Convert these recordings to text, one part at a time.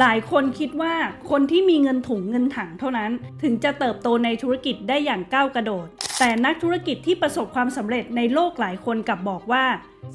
หลายคนคิดว่าคนที่มีเงินถุงเงินถังเท่านั้น ถึงจะเติบโตในธุรกิจได้อย่างก้าวกระโดด แต่นักธุรกิจที่ประสบความสำเร็จในโลกหลายคนกลับบอกว่า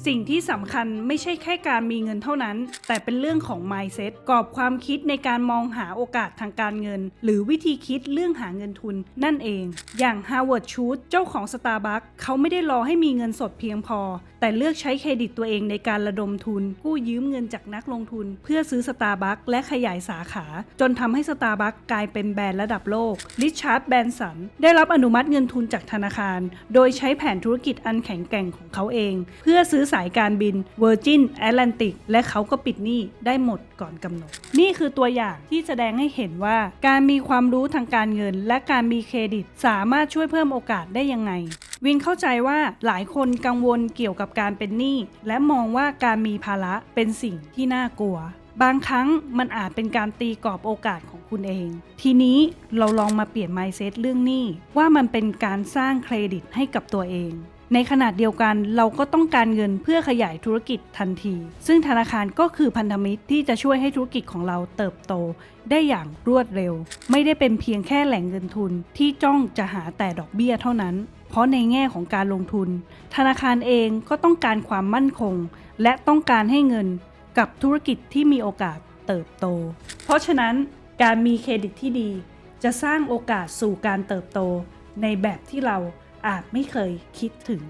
สิ่งที่สำคัญไม่ใช่แค่การมีเงินเท่านั้น แต่เป็นเรื่องของ mindset กรอบความคิดในการมองหาโอกาสทางการเงิน หรือวิธีคิดเรื่องหาเงินทุนนั่นเอง อย่าง Howard Schultz เจ้าของ Starbucks เขาไม่ได้รอให้มีเงินสดเพียงพอ แต่เลือกใช้เครดิตตัวเองในการระดมทุน กู้ยืมเงินจากนักลงทุน เพื่อซื้อ Starbucks และขยายสาขา จนทำให้ Starbucks กลายเป็นแบรนด์ระดับโลกริชาร์ดแบนสันได้รับอนุมัติเงินทุนจากธนาคาร โดยใช้แผนธุรกิจอันแข็งแกร่งของเขาเอง เพื่อซื้ออสายการบิน Virgin Atlantic และเขาก็ปิดหนี้ได้หมดก่อนกำหนด นี่คือตัวอย่างที่แสดงให้เห็นว่า การมีความรู้ทางการเงิน และการมีเครดิต สามารถช่วยเพิ่มโอกาสได้ยังไง วินเข้าใจว่าหลายคนกังวลเกี่ยวกับการเป็นหนี้และมองว่าการมีภาระเป็นสิ่งที่น่ากลัวบางครั้งมันอาจเป็นการตีกรอบโอกาสของคุณเอง ทีนี้เราลองมาเปลี่ยน mindset เรื่องหนี้ว่ามันเป็นการสร้างเครดิตให้กับตัวเอง ในขณะเดียวกันเราก็ต้องการเงินเพื่อขยายธุรกิจทันที ซึ่งธนาคารก็คือพันธมิตรที่จะช่วยให้ธุรกิจของเราเติบโต ได้อย่างรวดเร็ว ไม่ได้เป็นเพียงแค่แหล่งเงินทุนที่จ้องจะหาแต่ดอกเบี้ยเท่านั้น เพราะในแง่ของการลงทุน ธนาคารเองก็ต้องการความมั่นคง และต้องการให้เงินกับธุรกิจที่มีโอกาสเติบโต เพราะฉะนั้นการมีเครดิตที่ดี จะสร้างโอกาสสู่การเติบโตในแบบที่เรา อาจไม่เคยคิดถึง